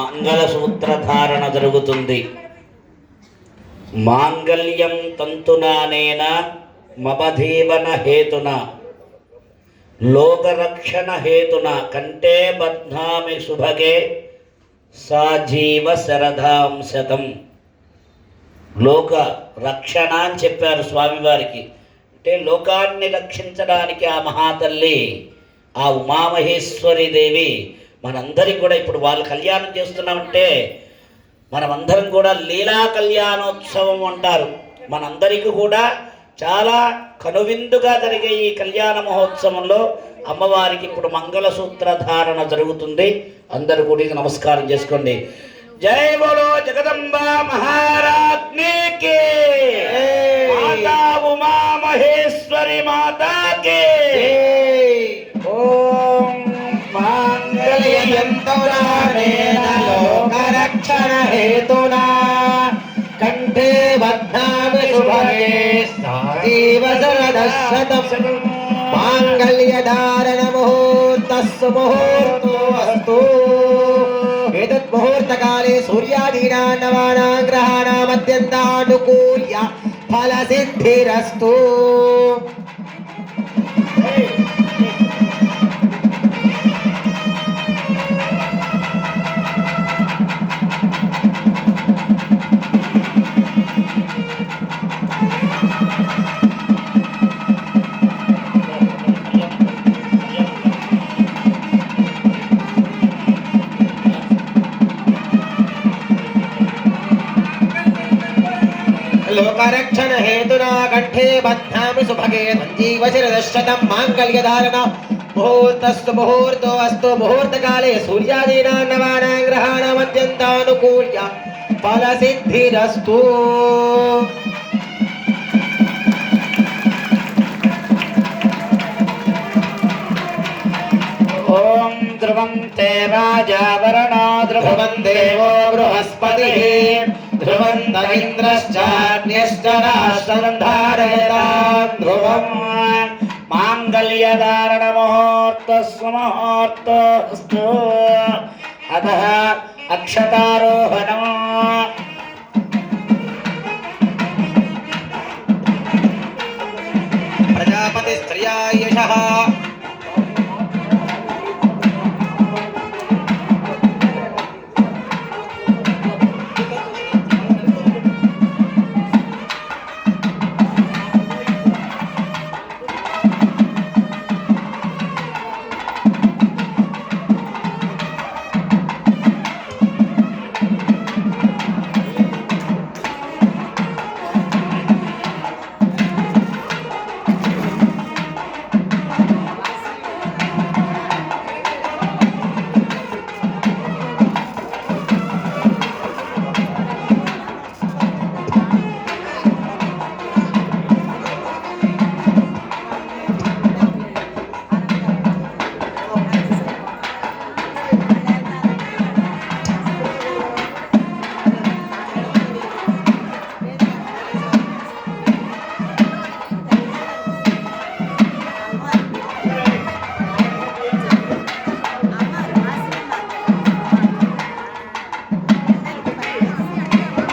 మంగళసూత్రధారణ జరుగుతుంది. మాంగళ్యం తంతునానేన మమధీవన హేతున లోకరక్షణ హేతున కంటే బధ్నామి శుభగే సాజీవ శరధాంశతం లోక రక్షణ అని చెప్పారు స్వామివారికి. అంటే లోకాన్ని రక్షించడానికి ఆ మహాతల్లి ఆ ఉమామహేశ్వరి దేవి మనందరికి కూడా ఇప్పుడు వాళ్ళు కళ్యాణం చేస్తున్నామంటే మనమందరం కూడా లీలా కళ్యాణోత్సవం అంటారు. మనందరికీ కూడా చాలా కనువిందుగా జరిగే ఈ కళ్యాణ మహోత్సవంలో అమ్మవారికి ఇప్పుడు మంగళసూత్ర ధారణ జరుగుతుంది. అందరూ కూడా నమస్కారం చేసుకోండి. జై బోలో జగదంబ మహారాజ్ఞికి మాతా ఉమా మహేశ్వరి మాతాకి. पर्यन्तुनारेण लोकरक्षणहेतुना कण्ठे बध्नामि शुभगे सादेव शरदशतम् माङ्गल्यधारणमुहूर्तः सुमुहूर्तो अस्तु एतत् मुहूर्तकाले सूर्यादीनां नवानां ग्रहाणामत्यन्तानुकूल्य फलसिद्धिरस्तु లోకరక్షణ హేతునా కంఠే బధ్నామి సుభగే జీవశరదశతం మాంగళ్యధారణ ముహూర్తస్తు ముహూర్తో అస్తు ముహూర్తకాలే సూర్యాదీనా నవానా గ్రహాణమత్యంతానుకూల్య ఫలసిద్ధిరస్తు ఓం ధ్రువం తే రాజా వరణా ధ్రువం దేవో బృహస్పతి ध्रुवन्त इन्द्रश्चाग्न्यश्च राष्ट्रं धारयता ध्रुवम् माङ्गल्यधारणमुहूर्तस्वमुहूर्तस्तु अतः अक्षतारोहणम् प्रजापतिस्त्रिया यशः